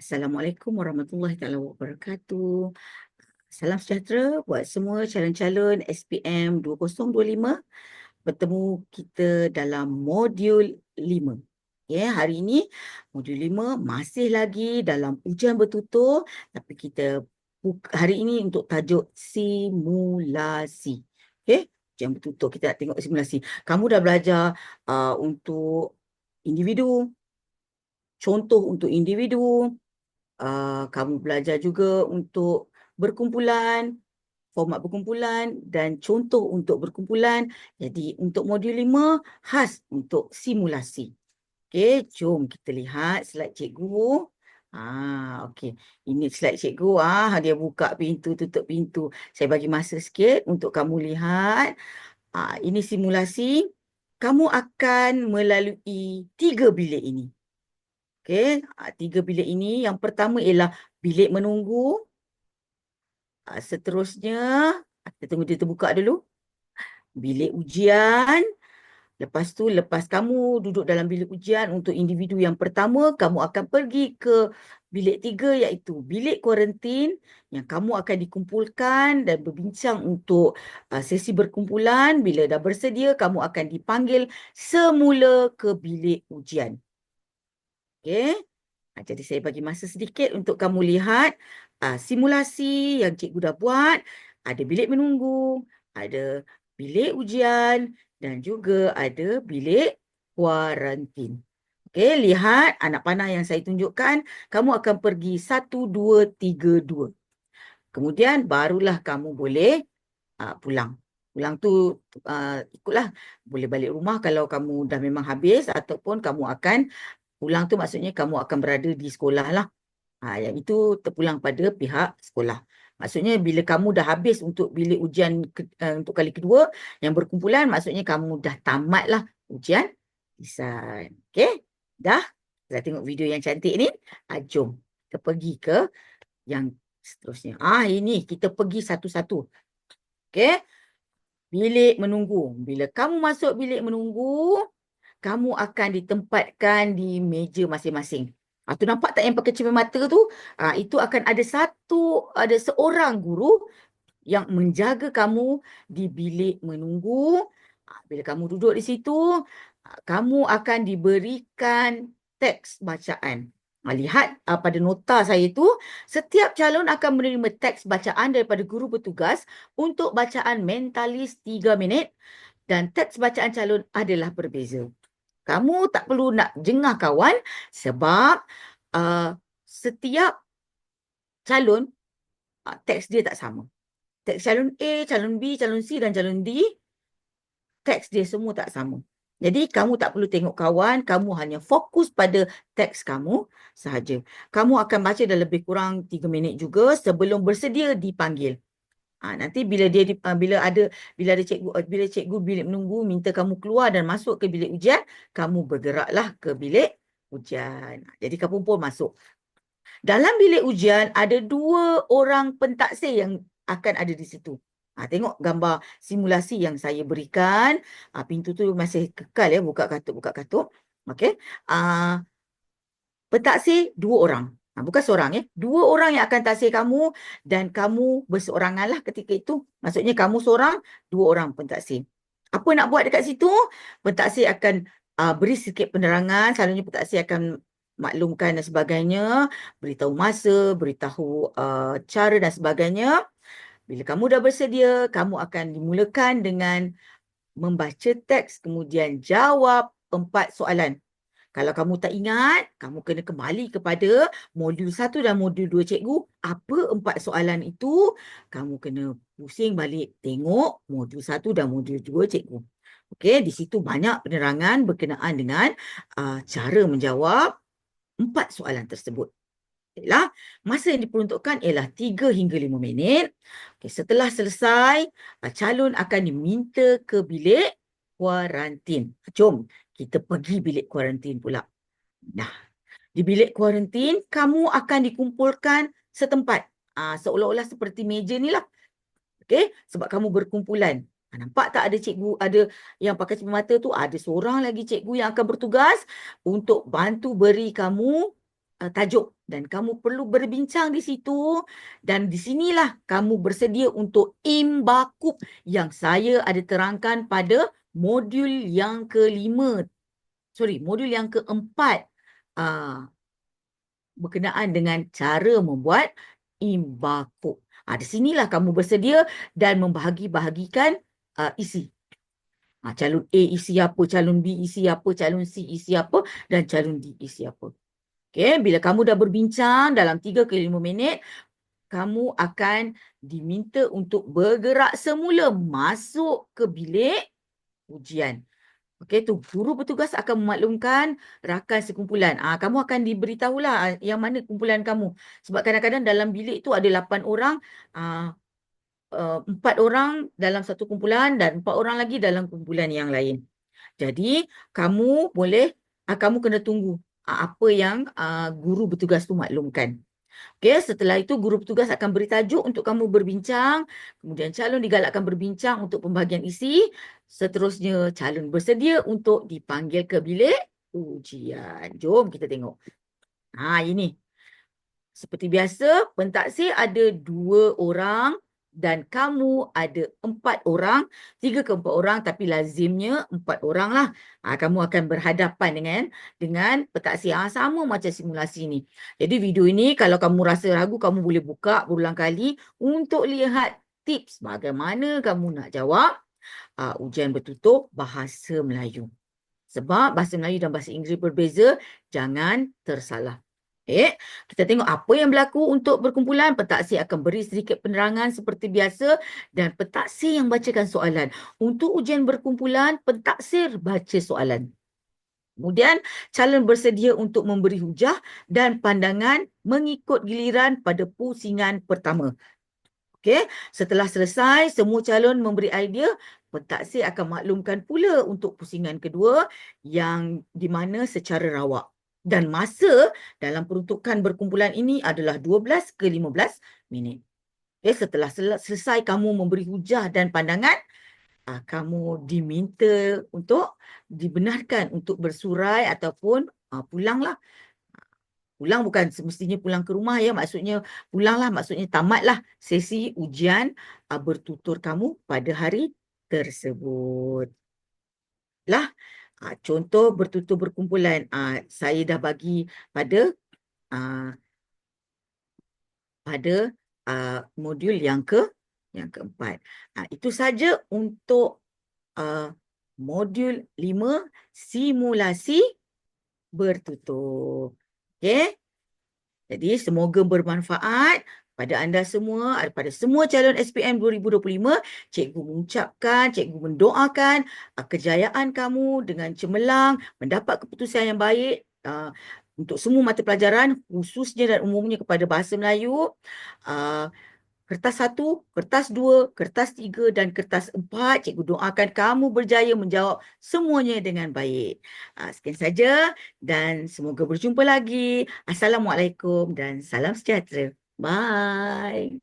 Assalamualaikum warahmatullahi taala wabarakatuh. Salam sejahtera buat semua calon-calon SPM 2025. Bertemu kita dalam modul 5. Ya, hari ini modul 5 masih lagi dalam ujian bertutur tapi kita hari ini untuk tajuk simulasi. Okey, ujian bertutur kita nak tengok simulasi. Kamu dah belajar uh, untuk individu, contoh untuk individu, uh, kamu belajar juga untuk berkumpulan, format berkumpulan dan contoh untuk berkumpulan. Jadi untuk modul 5 khas untuk simulasi. Okey, jom kita lihat slide cikgu. Ah, okey. Ini slide cikgu ah dia buka pintu tutup pintu. Saya bagi masa sikit untuk kamu lihat. Ah, ini simulasi. Kamu akan melalui tiga bilik ini. Okey, ah, tiga bilik ini yang pertama ialah bilik menunggu. Ah, seterusnya kita tunggu dia terbuka dulu. Bilik ujian. Lepas tu, lepas kamu duduk dalam bilik ujian untuk individu yang pertama, kamu akan pergi ke bilik tiga iaitu bilik kuarantin yang kamu akan dikumpulkan dan berbincang untuk uh, sesi berkumpulan. Bila dah bersedia, kamu akan dipanggil semula ke bilik ujian. Okey. Uh, jadi saya bagi masa sedikit untuk kamu lihat uh, simulasi yang cikgu dah buat. Ada bilik menunggu, ada bilik ujian dan juga ada bilik kuarantin. Okey, lihat anak panah yang saya tunjukkan. Kamu akan pergi satu, dua, tiga, dua. Kemudian barulah kamu boleh uh, pulang. Pulang tu uh, ikutlah. Boleh balik rumah kalau kamu dah memang habis ataupun kamu akan pulang tu maksudnya kamu akan berada di sekolah lah. Ha, yang itu terpulang pada pihak sekolah. Maksudnya bila kamu dah habis untuk bilik ujian ke, uh, untuk kali kedua yang berkumpulan maksudnya kamu dah tamat lah ujian lisan. Okey? Dah? Kita tengok video yang cantik ni. Ha, jom kita pergi ke yang seterusnya. Ah ini kita pergi satu-satu. Okey? Bilik menunggu. Bila kamu masuk bilik menunggu, kamu akan ditempatkan di meja masing-masing. Ha, tu nampak tak yang pakai cermin mata tu? Ha, itu akan ada satu, ada seorang guru yang menjaga kamu di bilik menunggu. Ha, bila kamu duduk di situ, ha, kamu akan diberikan teks bacaan. Ha, lihat ha, pada nota saya tu, setiap calon akan menerima teks bacaan daripada guru bertugas untuk bacaan mentalis 3 minit dan teks bacaan calon adalah berbeza. Kamu tak perlu nak jengah kawan sebab uh, setiap calon uh, teks dia tak sama. Teks calon A, calon B, calon C dan calon D teks dia semua tak sama. Jadi kamu tak perlu tengok kawan, kamu hanya fokus pada teks kamu sahaja. Kamu akan baca dalam lebih kurang 3 minit juga sebelum bersedia dipanggil. Ha, nanti bila dia uh, bila ada bila ada cikgu uh, bila cikgu bilik menunggu minta kamu keluar dan masuk ke bilik ujian, kamu bergeraklah ke bilik ujian. Jadi kamu pun masuk. Dalam bilik ujian ada dua orang pentaksir yang akan ada di situ. Ha, tengok gambar simulasi yang saya berikan. Ha, pintu tu masih kekal ya buka katuk buka katuk. Okey. Ha, pentaksir dua orang. Ha, bukan seorang ya. Dua orang yang akan taksir kamu dan kamu berseorangan lah ketika itu. Maksudnya kamu seorang, dua orang pentaksir. Apa nak buat dekat situ? Pentaksir akan uh, beri sedikit penerangan. Selalunya pentaksir akan maklumkan dan sebagainya. Beritahu masa, beritahu uh, cara dan sebagainya. Bila kamu dah bersedia, kamu akan dimulakan dengan membaca teks kemudian jawab empat soalan. Kalau kamu tak ingat, kamu kena kembali kepada modul satu dan modul dua cikgu. Apa empat soalan itu? Kamu kena pusing balik tengok modul satu dan modul dua cikgu. Okey, di situ banyak penerangan berkenaan dengan uh, cara menjawab empat soalan tersebut. Baiklah, masa yang diperuntukkan ialah 3 hingga 5 minit. Okey, setelah selesai, uh, calon akan diminta ke bilik kuarantin. Jom kita pergi bilik kuarantin pula. Nah, di bilik kuarantin kamu akan dikumpulkan setempat. Ah, seolah-olah seperti meja ni lah. Okey, sebab kamu berkumpulan. Ha, nampak tak ada cikgu, ada yang pakai cermin mata tu, ada seorang lagi cikgu yang akan bertugas untuk bantu beri kamu uh, tajuk dan kamu perlu berbincang di situ dan di sinilah kamu bersedia untuk imbakub yang saya ada terangkan pada modul yang kelima. Sorry, modul yang keempat. Uh, berkenaan dengan cara membuat imbakub. Ha, di sinilah kamu bersedia dan membahagi-bahagikan uh, isi. Ha, calon A isi apa, calon B isi apa, calon C isi apa dan calon D isi apa. Okay, bila kamu dah berbincang dalam 3 ke 5 minit, kamu akan diminta untuk bergerak semula masuk ke bilik ujian. Okey, tu guru petugas akan memaklumkan rakan sekumpulan. Ah, kamu akan diberitahulah ah, yang mana kumpulan kamu. Sebab kadang-kadang dalam bilik tu ada lapan orang, ah, empat orang dalam satu kumpulan dan empat orang lagi dalam kumpulan yang lain. Jadi, kamu boleh, ah, kamu kena tunggu ah, apa yang ah, guru petugas tu maklumkan. Okey, setelah itu guru petugas akan beri tajuk untuk kamu berbincang. Kemudian calon digalakkan berbincang untuk pembahagian isi. Seterusnya calon bersedia untuk dipanggil ke bilik ujian. Jom kita tengok. Ha ini. Seperti biasa, pentaksir ada dua orang dan kamu ada empat orang, tiga ke empat orang tapi lazimnya empat orang lah. Ha, kamu akan berhadapan dengan dengan petaksi yang sama macam simulasi ni. Jadi video ini kalau kamu rasa ragu, kamu boleh buka berulang kali untuk lihat tips bagaimana kamu nak jawab uh, ujian bertutup bahasa Melayu. Sebab bahasa Melayu dan bahasa Inggeris berbeza, jangan tersalah. Okay. Kita tengok apa yang berlaku untuk berkumpulan. Pentaksir akan beri sedikit penerangan seperti biasa dan pentaksir yang bacakan soalan. Untuk ujian berkumpulan, pentaksir baca soalan. Kemudian calon bersedia untuk memberi hujah dan pandangan mengikut giliran pada pusingan pertama. Okey, setelah selesai semua calon memberi idea, pentaksir akan maklumkan pula untuk pusingan kedua yang di mana secara rawak dan masa dalam peruntukan berkumpulan ini adalah 12 ke 15 minit. Okay, setelah sel selesai kamu memberi hujah dan pandangan, uh, kamu diminta untuk dibenarkan untuk bersurai ataupun uh, pulanglah. Pulang bukan semestinya pulang ke rumah ya, maksudnya pulanglah, maksudnya tamatlah sesi ujian uh, bertutur kamu pada hari tersebut. Lah, Uh, contoh bertutur berkumpulan. Uh, saya dah bagi pada uh, pada uh, modul yang ke yang keempat. Uh, itu saja untuk uh, modul lima simulasi bertutur. Okey. Jadi semoga bermanfaat pada anda semua, pada semua calon SPM 2025, cikgu mengucapkan, cikgu mendoakan uh, kejayaan kamu dengan cemerlang, mendapat keputusan yang baik uh, untuk semua mata pelajaran, khususnya dan umumnya kepada bahasa Melayu. Uh, kertas satu, kertas dua, kertas tiga dan kertas empat. Cikgu doakan kamu berjaya menjawab semuanya dengan baik. Sekian saja dan semoga berjumpa lagi. Assalamualaikum dan salam sejahtera. Bye.